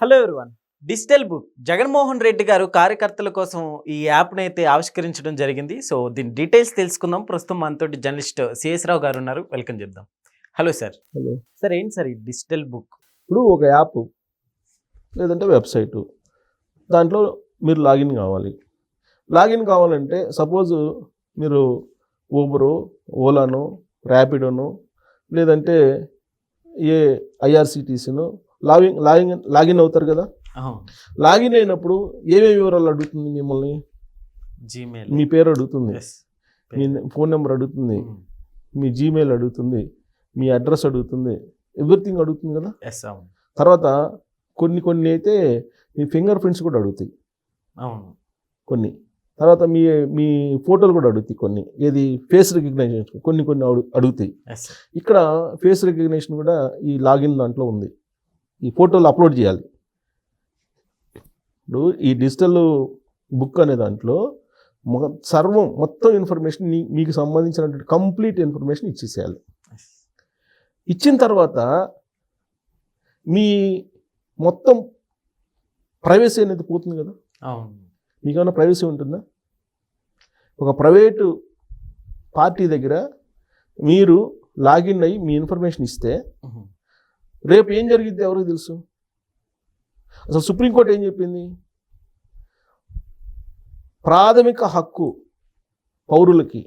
Hello everyone. Digital book Jaganmohan Reddy గారు కార్యకర్తల కోసం ఈ యాప్ను అయితే ఆవిష్కరించడం జరిగింది. సో దీని డీటెయిల్స్ తెలుసుకుందాం. ప్రస్తుతం మనతోటి జర్నలిస్ట్ సిఎస్ రావు గారు ఉన్నారు. వెల్కమ్ చెప్దాం. Hello sir. హలో. సార్ ఏంటి సార్ ఈ డిజిటల్ బుక్? ఇప్పుడు ఒక యాప్ లేదంటే వెబ్సైట్. దాంట్లో మీరు లాగిన్ కావాలి. లాగిన్ కావాలంటే సపోజ్ మీరు ఊబరు ఓలాను ర్యాపిడోను లేదంటే ఏ ఐఆర్సిటీసీను లాగిన్ లాగిన్ లాగిన్ అవుతారు కదా? లాగిన్ అయినప్పుడు ఏమేమి వివరాలు అడుగుతుంది మిమ్మల్ని? జీమెయిల్ మీ పేరు అడుగుతుంది. మీ ఫోన్ నెంబర్ అడుగుతుంది. మీ జీమెయిల్ అడుగుతుంది. మీ అడ్రస్ అడుగుతుంది. ఎవ్రీథింగ్ అడుగుతుంది కదా? తర్వాత కొన్ని కొన్ని అయితే మీ ఫింగర్ ప్రింట్స్ కూడా అడుగుతాయి. అవును. కొన్ని. తర్వాత మీ మీ ఫోటోలు కూడా అడుగుతాయి కొన్ని. ఏది? Face recognition. కొన్ని కొన్ని అడు అడుగుతాయి. ఇక్కడ ఫేస్ రికగ్నిషన్ కూడా ఈ లాగిన్ దాంట్లో ఉంది. ఈ ఫోటోలు అప్లోడ్ చేయాలి. ఇప్పుడు ఈ డిజిటల్ బుక్ అనే దాంట్లో సర్వం మొత్తం ఇన్ఫర్మేషన్ మీకు సంబంధించినటువంటి కంప్లీట్ ఇన్ఫర్మేషన్ ఇచ్చేసేయాలి. ఇచ్చిన తర్వాత మీ మొత్తం ప్రైవసీ అనేది పోతుంది కదా? అవును. మీకేమైనా ప్రైవసీ ఉంటుందా? ఒక ప్రైవేటు పార్టీ దగ్గర మీరు లాగిన్ అయ్యి మీ ఇన్ఫర్మేషన్ ఇస్తే. రేపు ఏం జరిగిద్ది ఎవరికి తెలుసు? అసలు సుప్రీంకోర్టు ఏం చెప్పింది? ప్రాథమిక హక్కు పౌరులకి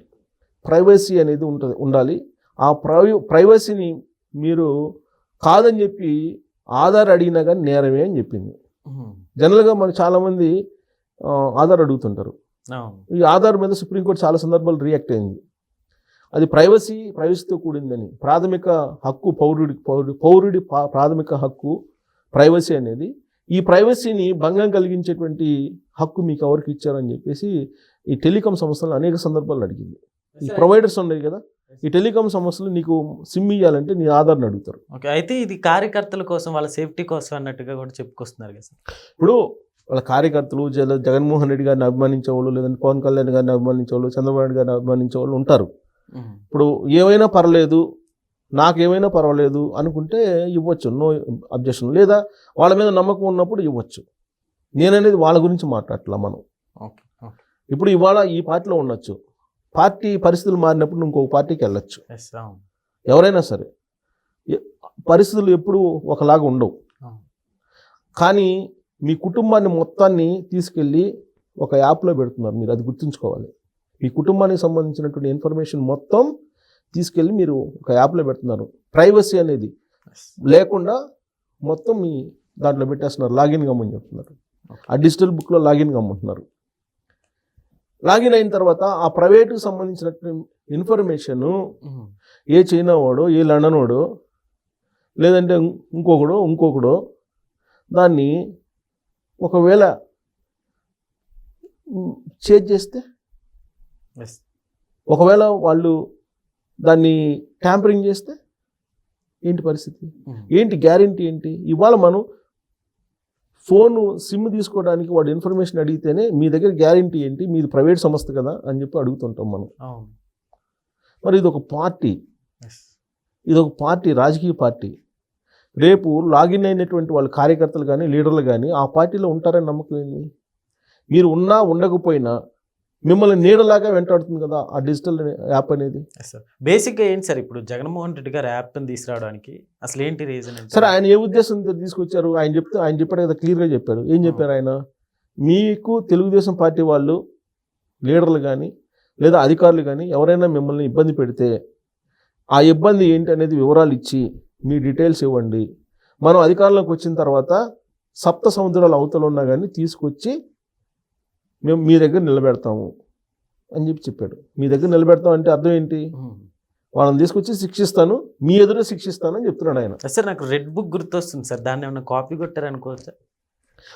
ప్రైవసీ అనేది ఉంటుంది ఉండాలి. ఆ ప్రై ప్రైవసీని మీరు కాదని చెప్పి ఆధార్ అడిగినా కానీ నేరమే అని చెప్పింది. జనరల్గా మనకు చాలామంది ఆధార్ అడుగుతుంటారు. ఈ ఆధార్ మీద సుప్రీంకోర్టు చాలా సందర్భాలు రియాక్ట్ అయింది. అది ప్రైవసీ ప్రైవసీతో కూడిందని. ప్రాథమిక హక్కు పౌరుడి పౌరుడి పౌరుడి పా- ప్రాథమిక హక్కు ప్రైవసీ అనేది. ఈ ప్రైవసీని భంగం కలిగించేటువంటి హక్కు మీకు ఎవరికి ఇచ్చారని చెప్పేసి ఈ టెలికాం సంస్థలు అనేక సందర్భాలు అడిగింది. ఈ ప్రొవైడర్స్ ఉన్నాయి కదా? ఈ టెలికాం సంస్థలు నీకు సిమ్ ఇవ్వాలంటే నీ ఆధార్ని అడుగుతారు. ఓకే అయితే ఇది కార్యకర్తల కోసం వాళ్ళ సేఫ్టీ కోసం అన్నట్టుగా కూడా చెప్పుకొస్తున్నారు కదా ఇప్పుడు వాళ్ళ కార్యకర్తలు జగ జగన్మోహన్ రెడ్డి గారిని అభిమానించే వాళ్ళు లేదంటే పవన్ కళ్యాణ్ గారిని అభిమానించే వాళ్ళు చంద్రబాబు నాయుడు గారిని అభిమానించే వాళ్ళు ఉంటారు. ఇప్పుడు ఏమైనా పర్లేదు నాకేమైనా పర్వాలేదు అనుకుంటే ఇవ్వచ్చు. నో అబ్జెక్షన్ లేదా వాళ్ళ మీద నమ్మకం ఉన్నప్పుడు ఇవ్వచ్చు. నేననేది వాళ్ళ గురించి మాట్లాడట్లా మనం. ఇప్పుడు ఇవాళ ఈ పార్టీలో ఉండొచ్చు. పార్టీ పరిస్థితులు మారినప్పుడు ఇంకొక పార్టీకి వెళ్ళొచ్చు. ఎవరైనా సరే. పరిస్థితులు ఎప్పుడు ఒకలాగా ఉండవు. కానీ మీ కుటుంబాన్ని మొత్తాన్ని తీసుకెళ్ళి ఒక యాప్లో పెడుతున్నారు మీరు. అది గుర్తుంచుకోవాలి. మీ కుటుంబానికి సంబంధించినటువంటి ఇన్ఫర్మేషన్ మొత్తం తీసుకెళ్ళి మీరు ఒక యాప్లో పెడుతున్నారు ప్రైవసీ అనేది. లేకుండా మొత్తం మీ దాంట్లో పెట్టేస్తున్నారు లాగిన్ కమ్మని చెప్తున్నారు. ఆ డిజిటల్ బుక్లో లాగిన్ కమ్మంటున్నారు లాగిన్ అయిన తర్వాత ఆ ప్రైవేటుకి సంబంధించినటువంటి ఇన్ఫర్మేషను. ఏ చైనా వాడో ఏ లండన్ వాడో లేదంటే ఇంకొకడో ఇంకొకడో దాన్ని ఒకవేళ చేజ్ చేస్తే ఒకవేళ వాళ్ళు దాన్ని ట్యాంపరింగ్ చేస్తే ఏంటి పరిస్థితి? ఉహు. ఏంటి గ్యారంటీ ఏంటి? ఇవాళ మనం ఫోన్ సిమ్ తీసుకోవడానికి వాడు ఇన్ఫర్మేషన్ అడిగితేనే మీ దగ్గర గ్యారంటీ ఏంటి? మీది ప్రైవేట్ సంస్థ కదా అని చెప్పి అడుగుతుంటాం మనం. మరి ఇది ఒక పార్టీ. ఇది ఒక పార్టీ రాజకీయ పార్టీ. రేపు లాగిన్ అయినటువంటి వాళ్ళ కార్యకర్తలు కానీ లీడర్లు కానీ ఆ పార్టీలో ఉంటారని నమ్మకం ఏంది? మీరు ఉన్నా ఉండకపోయినా మిమ్మల్ని నీడలాగా వెంటాడుతుంది కదా ఆ డిజిటల్ యాప్ అనేది. సార్ బేసిక్గా ఏంటి సార్ ఇప్పుడు జగన్మోహన్ రెడ్డి గారు యాప్ని తీసుకురావడానికి అసలు ఏంటి రీజన్ సరే ఆయన ఏ ఉద్దేశంతో తీసుకొచ్చారు? ఆయన చెప్తే ఆయన చెప్పాడు కదా క్లియర్గా చెప్పారు ఏం చెప్పారు ఆయన? మీకు తెలుగుదేశం పార్టీ వాళ్ళు లీడర్లు కానీ లేదా అధికారులు కానీ ఎవరైనా మిమ్మల్ని ఇబ్బంది పెడితే ఆ ఇబ్బంది ఏంటి అనేది వివరాలు ఇచ్చి మీ డీటెయిల్స్ ఇవ్వండి. మనం అధికారంలోకి వచ్చిన తర్వాత సప్త సముద్రాల అవతల ఉన్నా కానీ తీసుకొచ్చి మేము మీ దగ్గర నిలబెడతాము. అని చెప్పి చెప్పాడు. మీ దగ్గర నిలబెడతాం అంటే అర్థం ఏంటి? వాళ్ళని తీసుకొచ్చి శిక్షిస్తాను మీ ఎదురు శిక్షిస్తాను అని చెప్తున్నాడు ఆయన. సార్ నాకు రెడ్ బుక్ గుర్తొస్తుంది సార్. దాన్ని ఏమైనా కాపీ కొట్టారనుకోవచ్చా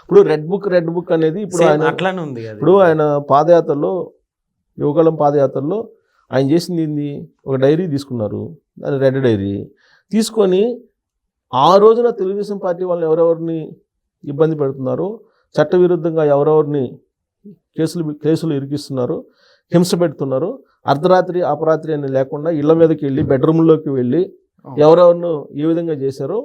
ఇప్పుడు రెడ్ బుక్ రెడ్ బుక్ అనేది ఇప్పుడు ఆయన అట్లానే ఉంది ఇప్పుడు ఆయన పాదయాత్రలో యువకాలం పాదయాత్రలో ఆయన చేసింది ఏంది? ఒక డైరీ తీసుకున్నారు. దాని రెడ్ డైరీ. తీసుకొని ఆ రోజున తెలుగుదేశం పార్టీ వాళ్ళని ఎవరెవరిని ఇబ్బంది పెడుతున్నారో? చట్టవిరుద్ధంగా ఎవరెవరిని కేసులు కేసులు ఇరికిస్తున్నారు? హింస పెడుతున్నారు. అర్ధరాత్రి అపరాత్రి అని లేకుండా ఇళ్ళ మీదకి వెళ్ళి బెడ్రూమ్లోకి వెళ్ళి ఎవరెవరినో ఏ విధంగా చేశారో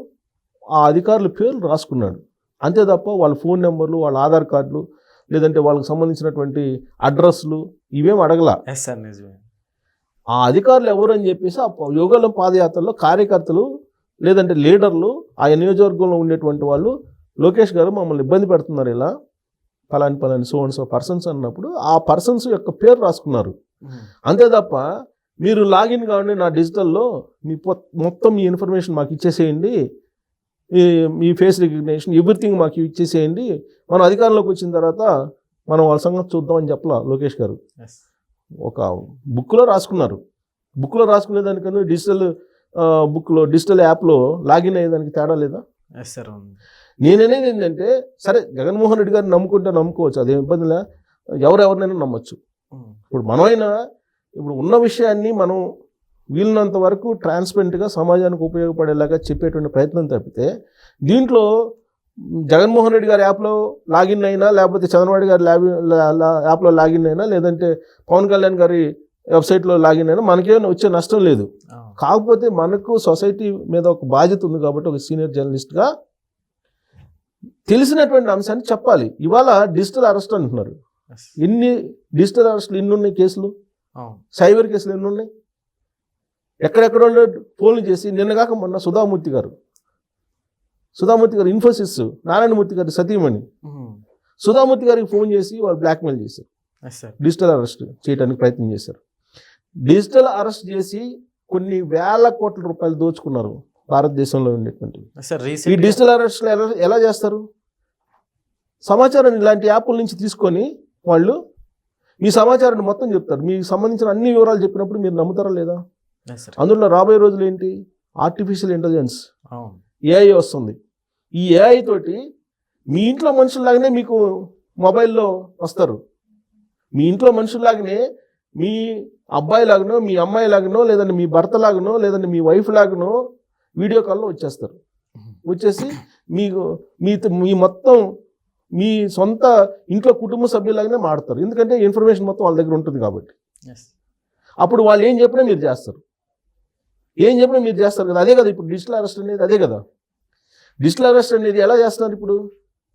ఆ అధికారుల పేర్లు రాసుకున్నాడు. అంతే తప్ప వాళ్ళ ఫోన్ నెంబర్లు వాళ్ళ ఆధార్ కార్డులు లేదంటే వాళ్ళకి సంబంధించినటువంటి అడ్రస్లు ఇవేం అడగల. ఎస్ సార్ నిజమే. ఆ అధికారులు ఎవరు అని చెప్పేసి ఆ యోగాలం పాదయాత్రలో కార్యకర్తలు లేదంటే లీడర్లు ఆ నియోజకవర్గంలో ఉండేటువంటి వాళ్ళు లోకేష్ గారు మమ్మల్ని ఇబ్బంది పెడుతున్నారు ఇలా. పలాని పలాని సో అండ్ సో పర్సన్స్ అన్నప్పుడు ఆ పర్సన్స్ యొక్క పేరు రాసుకున్నారు. అంతే తప్ప మీరు లాగిన్ కావండి నా డిజిటల్లో మీ మొత్తం మీ ఇన్ఫర్మేషన్ మాకు ఇచ్చేసేయండి. మీ ఫేస్ రికగ్నేషన్ ఎవ్రీథింగ్ మాకు ఇచ్చేసేయండి. మనం అధికారంలోకి వచ్చిన తర్వాత మనం వాళ్ళ సంగతి చూద్దామని చెప్పలా లోకేష్ గారు. ఒక బుక్లో రాసుకున్నారు. బుక్లో రాసుకునే దానికన్నా డిజిటల్ బుక్లో డిజిటల్ యాప్లో లాగిన్ అయ్యేదానికి తేడా లేదా? నేననేది ఏంటంటే సరే జగన్మోహన్ రెడ్డి గారిని నమ్ముకుంటే నమ్ముకోవచ్చు అదేం ఇబ్బందిలే ఎవరెవరినైనా నమ్మొచ్చు. ఇప్పుడు మనమైనా ఇప్పుడు ఉన్న విషయాన్ని మనం వీలున్నంత వరకు ట్రాన్స్పరెంట్గా సమాజానికి ఉపయోగపడేలాగా చెప్పేటువంటి ప్రయత్నం తప్పితే దీంట్లో జగన్మోహన్ రెడ్డి గారి యాప్లో లాగిన్ అయినా లేకపోతే చంద్రబాబు గారి ల్యాబ్ యాప్లో లాగిన్ అయినా లేదంటే పవన్ కళ్యాణ్ గారి వెబ్సైట్లో లాగిన్ అయినా మనకేమైనా వచ్చే నష్టం లేదు. కాకపోతే మనకు సొసైటీ మీద ఒక బాధ్యత ఉంది కాబట్టి ఒక సీనియర్ జర్నలిస్ట్గా తెలిసినటువంటి అంశాన్ని చెప్పాలి. ఇవాళ డిజిటల్ అరెస్ట్ అంటున్నారు. ఎన్ని డిజిటల్ అరెస్టులు ఎన్ని ఉన్నాయి కేసులు సైబర్ కేసులు ఎన్ని ఉన్నాయి ఎక్కడెక్కడ ఉండే ఫోన్లు చేసి నిన్నగాక మొన్న సుధామూర్తి గారు సుధామూర్తి గారు ఇన్ఫోసిస్ నారాయణమూర్తి గారి సతీమణి సుధామూర్తి గారికి ఫోన్ చేసి వాళ్ళు బ్లాక్మెయిల్ చేశారు. డిజిటల్ అరెస్ట్ చేయడానికి ప్రయత్నం చేశారు. డిజిటల్ అరెస్ట్ చేసి కొన్ని వేల కోట్ల రూపాయలు దోచుకున్నారు భారతదేశంలో ఉండేటువంటి. ఈ డిజిటల్ అరెస్ట్లు ఎలా ఎలా చేస్తారు? సమాచారాన్ని ఇలాంటి యాప్ల నుంచి తీసుకొని వాళ్ళు మీ సమాచారాన్ని మొత్తం చెప్తారు. మీకు సంబంధించిన అన్ని వివరాలు చెప్పినప్పుడు మీరు నమ్ముతారా లేదా? అందులో రాబోయే రోజులు ఏంటి? ఆర్టిఫిషియల్ ఇంటెలిజెన్స్ ఏఐ వస్తుంది. ఈ ఏఐ తోటి మీ ఇంట్లో మనుషుల్లాగానే మీకు మొబైల్లో వస్తారు. మీ ఇంట్లో మనుషుల్లాగానే మీ అబ్బాయి లాగానో మీ అమ్మాయి లాగానో లేదంటే మీ భర్త లాగానో లేదంటే మీ వైఫ్ లాగానో వీడియో కాల్లో వచ్చేస్తారు. వచ్చేసి మీకు మీ మీ మొత్తం మీ సొంత ఇంట్లో కుటుంబ సభ్యులాగానే మాడతారు ఎందుకంటే ఇన్ఫర్మేషన్ మొత్తం వాళ్ళ దగ్గర ఉంటుంది కాబట్టి. అప్పుడు వాళ్ళు ఏం చెప్పినా మీరు చేస్తారు. ఏం చెప్పినా మీరు చేస్తారు కదా. అదే కదా ఇప్పుడు డిజిటల్ అరెస్ట్ అనేది అదే కదా. డిజిటల్ అరెస్ట్ అనేది ఎలా చేస్తున్నారు ఇప్పుడు?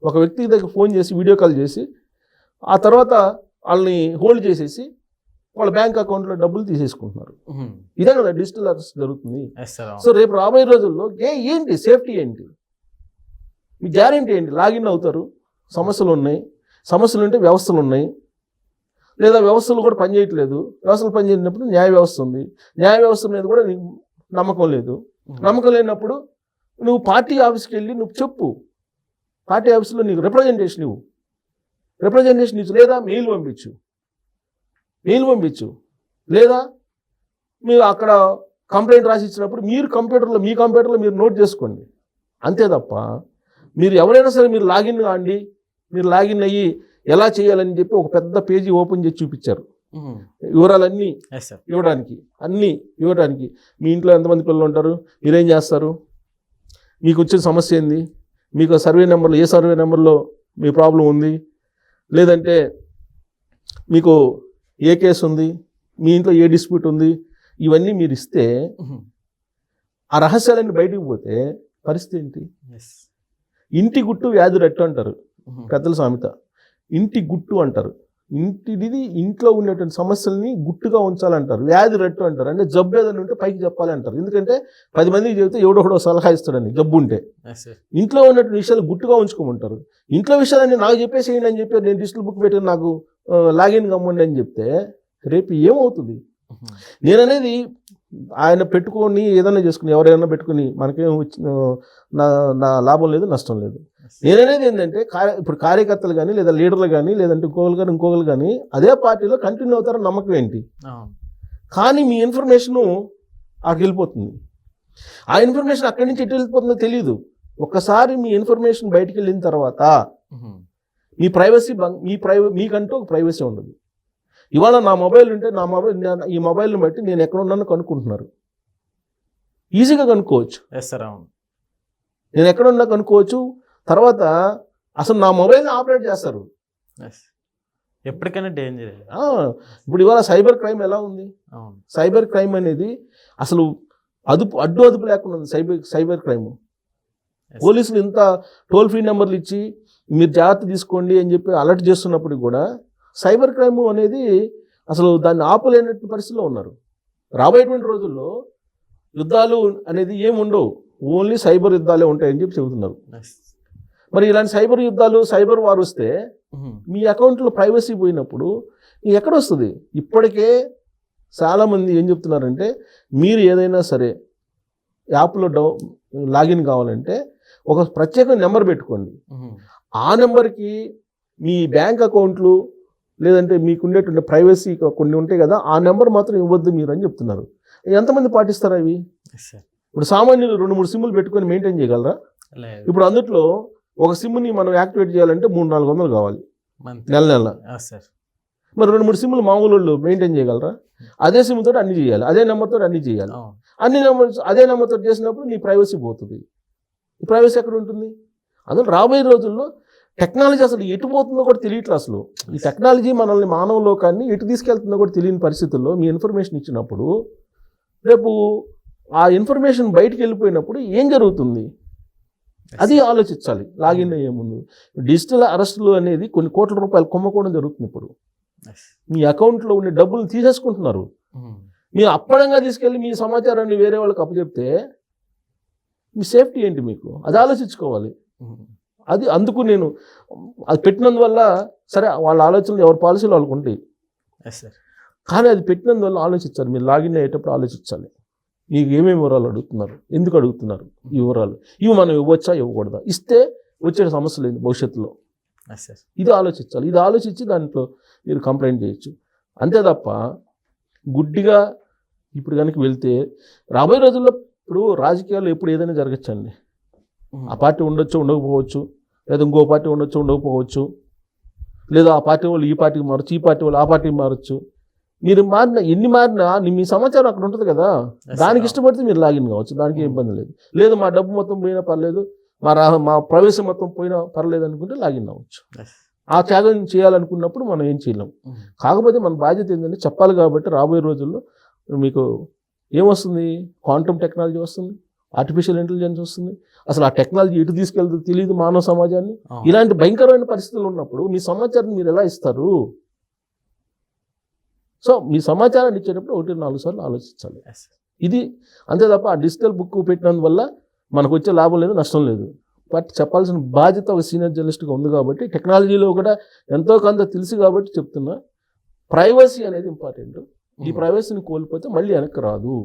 ఒక వ్యక్తి దగ్గర ఫోన్ చేసి వీడియో కాల్ చేసి ఆ తర్వాత వాళ్ళని హోల్డ్ చేసేసి వాళ్ళ బ్యాంక్ అకౌంట్లో డబ్బులు తీసేసుకుంటున్నారు. ఇదే కదా డిజిటల్ అరెస్ట్ జరుగుతుంది. సో రేపు రాబోయే రోజుల్లో ఏ ఏంటి? సేఫ్టీ ఏంటి? మీ గ్యారెంటీ ఏంటి? లాగిన్ అవుతారు. సమస్యలు ఉన్నాయి. సమస్యలు ఉంటే వ్యవస్థలు ఉన్నాయి. లేదా వ్యవస్థలు కూడా పనిచేయట్లేదు. వ్యవస్థలు పనిచేసినప్పుడు న్యాయ వ్యవస్థ ఉంది. న్యాయ వ్యవస్థ మీద కూడా నీకు నమ్మకం లేదు. నమ్మకం లేనప్పుడు నువ్వు పార్టీ ఆఫీస్కి వెళ్ళి నువ్వు చెప్పు. పార్టీ ఆఫీస్లో నీకు రిప్రజెంటేషన్ ఇవ్వు. రిప్రజెంటేషన్ ఇచ్చు లేదా మెయిల్ పంపించు. మెయిల్ పంపించు. లేదా మీరు అక్కడ కంప్లైంట్ రాసి ఇచ్చినప్పుడు మీరు కంప్యూటర్లో మీ కంప్యూటర్లో మీరు నోట్ చేసుకోండి. అంతే తప్ప మీరు ఎవరైనా సరే మీరు లాగిన్ కాండి. మీరు లాగిన్ అయ్యి ఎలా చేయాలని చెప్పి ఒక పెద్ద పేజీ ఓపెన్ చేసి చూపించారు. వివరాలన్నీ ఇవ్వడానికి అన్నీ ఇవ్వడానికి. మీ ఇంట్లో ఎంతమంది పిల్లలు ఉంటారు? మీరేం చేస్తారు? మీకు వచ్చిన సమస్య ఏంది? మీకు సర్వే నెంబర్లో ఏ సర్వే నెంబర్లో మీ ప్రాబ్లం ఉంది? లేదంటే మీకు ఏ కేసు ఉంది? మీ ఇంట్లో ఏ డిస్ప్యూట్ ఉంది? ఇవన్నీ మీరు ఇస్తే ఆ రహస్యాలన్నీ బయటకు పోతే పరిస్థితి ఏంటి? ఇంటి గుట్టు వ్యాధి రెట్టు అంటారు పెద్దల సామెత. ఇంటి గుట్టు అంటారు. ఇంటిది ఇంట్లో ఉన్నటువంటి సమస్యల్ని గుట్టుగా ఉంచాలంటారు. వ్యాధి రెట్టు అంటారు. అంటే జబ్బు ఏదైనా ఉంటే పైకి చెప్పాలి అంటారు. ఎందుకంటే పది మందికి చెబితే ఎవడొకడో సలహా ఇస్తాడని జబ్బు ఉంటే. ఇంట్లో ఉన్నటువంటి విషయాలు గుట్టుగా ఉంచుకోమంటారు. ఇంట్లో విషయాలన్నీ నాకు చెప్పేసేయండి అని చెప్పి నేను డిజిటల్ బుక్ పెట్టి నాకు. లాగిన్ కమ్మండి అని చెప్తే రేపు ఏమవుతుంది? నేననేది ఆయన పెట్టుకొని ఏదైనా చేసుకుని ఎవరైనా పెట్టుకుని మనకేం వచ్చి- నా నా లాభం లేదు నష్టం లేదు. నేననేది ఏంటంటే కార్య ఇప్పుడు కార్యకర్తలు కానీ లేదా లీడర్లు కానీ లేదంటే ఇంకొకరు కానీ ఇంకొకరు కానీ అదే పార్టీలో కంటిన్యూ అవుతారని నమ్మకం ఏంటి? కానీ మీ ఇన్ఫర్మేషను అక్కడికి వెళ్ళిపోతుంది. ఆ ఇన్ఫర్మేషన్ అక్కడి నుంచి ఎటు వెళ్ళిపోతుందో తెలియదు ఒక్కసారి మీ ఇన్ఫర్మేషన్ బయటికి వెళ్ళిన తర్వాత మీ ప్రైవసీ మీ ప్రైవ మీకంటూ ఒక ప్రైవసీ ఉండదు ఇవాళ నా మొబైల్ ఉంటే నా మొబైల్ ఈ మొబైల్ని బట్టి నేను ఎక్కడ ఉన్నానో కనుక్కుంటున్నారు. ఈజీగా కనుక్కోవచ్చు. ఎస్ సార్ అవును. నేను ఎక్కడ ఉన్నా కనుక్కోవచ్చు. తర్వాత అసలు నా మొబైల్ని ఆపరేట్ చేస్తారు. ఎస్ ఎప్పటికైనా డేంజర్ ఇప్పుడు ఇవాళ సైబర్ క్రైమ్ ఎలా ఉంది? సైబర్ క్రైమ్ అనేది అసలు అదుపు అడ్డు అదుపు లేకుండా ఉంది సైబర్ సైబర్ క్రైమ్. పోలీసులు ఇంత టోల్ ఫ్రీ నెంబర్లు ఇచ్చి మీరు జాగ్రత్త తీసుకోండి అని చెప్పి అలర్ట్ చేస్తున్నప్పుడు కూడా సైబర్ క్రైమ్ అనేది అసలు దాన్ని ఆపలేనటువంటి పరిస్థితిలో ఉన్నారు. రాబోయేటువంటి రోజుల్లో యుద్ధాలు అనేది ఏమి ఉండవు. ఓన్లీ సైబర్ యుద్ధాలే ఉంటాయని చెప్పి చెబుతున్నారు. మరి ఇలాంటి సైబర్ యుద్ధాలు సైబర్ వార్ వస్తే మీ అకౌంట్లో ప్రైవసీ పోయినప్పుడు ఎక్కడ వస్తుంది? ఇప్పటికే చాలామంది ఏం చెప్తున్నారంటే మీరు ఏదైనా సరే యాప్లో డౌ లాగిన్ కావాలంటే ఒక ప్రత్యేక నెంబర్ పెట్టుకోండి. ఆ నెంబర్కి మీ బ్యాంక్ అకౌంట్లు లేదంటే మీకు ఉండేటువంటి ప్రైవసీ కొన్ని ఉంటాయి కదా ఆ నెంబర్ మాత్రం ఇవ్వద్దు మీరు అని చెప్తున్నారు. ఎంతమంది పాటిస్తారు అవి ఇప్పుడు సామాన్యులు రెండు మూడు సిమ్లు పెట్టుకొని మెయింటైన్ చేయగలరా? ఇప్పుడు అందుట్లో ఒక సిమ్ని మనం యాక్టివేట్ చేయాలంటే మూడు నాలుగు వందలు కావాలి. నెల నెల. సార్ మరి రెండు మూడు సిమ్లు మామూలు వాళ్ళు మెయింటైన్ చేయగలరా? అదే సిమ్ తోటి అన్ని చేయాలి. అదే నెంబర్ తోటి అన్ని చేయాలి. అన్ని నెంబర్ అదే నెంబర్ తోటి చేసినప్పుడు నీ ప్రైవసీ పోతుంది. ప్రైవసీ ఎక్కడ ఉంటుంది? అందులో రాబోయే రోజుల్లో టెక్నాలజీ అసలు ఎటు పోతుందో కూడా తెలియట్లేదు అసలు. ఈ టెక్నాలజీ మనల్ని మానవ లోకాన్ని ఎటు తీసుకెళ్తుందో కూడా తెలియని పరిస్థితుల్లో మీ ఇన్ఫర్మేషన్ ఇచ్చినప్పుడు రేపు ఆ ఇన్ఫర్మేషన్ బయటికి వెళ్ళిపోయినప్పుడు ఏం జరుగుతుంది? అది ఆలోచించాలి. లాగిన్ అయ్యే ముందు. డిజిటల్ అరెస్టులు అనేది కొన్ని కోట్ల రూపాయలు కొమ్మకోవడం జరుగుతుంది ఇప్పుడు. మీ అకౌంట్లో ఉండే డబ్బులు తీసేసుకుంటున్నారు. మీరు అప్పడంగా తీసుకెళ్ళి మీ సమాచారాన్ని వేరే వాళ్ళకి అప్పచెప్తే మీ సేఫ్టీ ఏంటి మీకు? అది ఆలోచించుకోవాలి. అది అందుకు నేను అది పెట్టినందువల్ల సరే వాళ్ళ ఆలోచనలు ఎవరి పాలసీలు వాళ్ళకు ఉంటాయి కానీ అది పెట్టినందువల్ల ఆలోచించాలి. మీరు లాగిన్ అయ్యేటప్పుడు ఆలోచించాలి. మీకు ఏమేమి వివరాలు అడుగుతున్నారు? ఎందుకు అడుగుతున్నారు ఈ వివరాలు? ఇవి మనం ఇవ్వచ్చా? ఇవ్వకూడదా? ఇస్తే వచ్చే సమస్య లేదు భవిష్యత్తులో? ఇది ఆలోచించాలి. ఇది ఆలోచించి దాంట్లో మీరు కంప్లైంట్ చేయొచ్చు. అంతే తప్ప గుడ్డిగా ఇప్పుడు కనుక వెళ్తే రాబోయే రోజుల్లో ఇప్పుడు రాజకీయాల్లో ఎప్పుడు ఏదైనా జరగచ్చండి. ఆ పార్టీ ఉండొచ్చు ఉండకపోవచ్చు. లేదా ఇంకో పార్టీ ఉండొచ్చు ఉండకపోవచ్చు. లేదా ఆ పార్టీ వాళ్ళు ఈ పార్టీకి మారచ్చు ఈ పార్టీ వాళ్ళు ఆ పార్టీకి మారచ్చు. మీరు మారిన ఎన్ని మారినా మీ సమాచారం అక్కడ ఉంటుంది కదా. దానికి ఇష్టపడితే మీరు లాగిన్ కావచ్చు దానికి ఇబ్బంది లేదు. లేదు మా డబ్బు మొత్తం పోయినా పర్లేదు మా మా ప్రవేశం మొత్తం పోయినా పర్లేదు అనుకుంటే లాగిన్ అవ్వచ్చు ఆ త్యాగం చేయాలనుకున్నప్పుడు మనం ఏం చేయలేం. కాకపోతే మన బాధ్యత ఏంటంటే చెప్పాలి కాబట్టి రాబోయే రోజుల్లో మీకు ఏమొస్తుంది క్వాంటమ్ టెక్నాలజీ వస్తుంది? ఆర్టిఫిషియల్ ఇంటెలిజెన్స్ వస్తుంది. అసలు ఆ టెక్నాలజీ ఎటు తీసుకెళ్తుందో తెలియదు మానవ సమాజాన్ని. ఇలాంటి భయంకరమైన పరిస్థితులు ఉన్నప్పుడు మీ సమాచారం మీరు ఎలా ఇస్తారు? సో మీ సమాచారాన్ని ఇచ్చేటప్పుడు ఒకటి నాలుగు సార్లు ఆలోచించాలి. ఇది అంతే తప్ప ఆ డిజిటల్ బుక్ పెట్టినందువల్ల మనకు వచ్చే లాభం లేదు నష్టం లేదు. బట్ చెప్పాల్సిన బాధ్యత ఒక సీనియర్ జర్నలిస్ట్గా ఉంది కాబట్టి టెక్నాలజీలో కూడా ఎంతో కొంత తెలుసు కాబట్టి చెప్తున్నా. ప్రైవసీ అనేది ఇంపార్టెంట్ ఈ ప్రైవసీని కోల్పోతే మళ్ళీ వెనక్కి రాదు.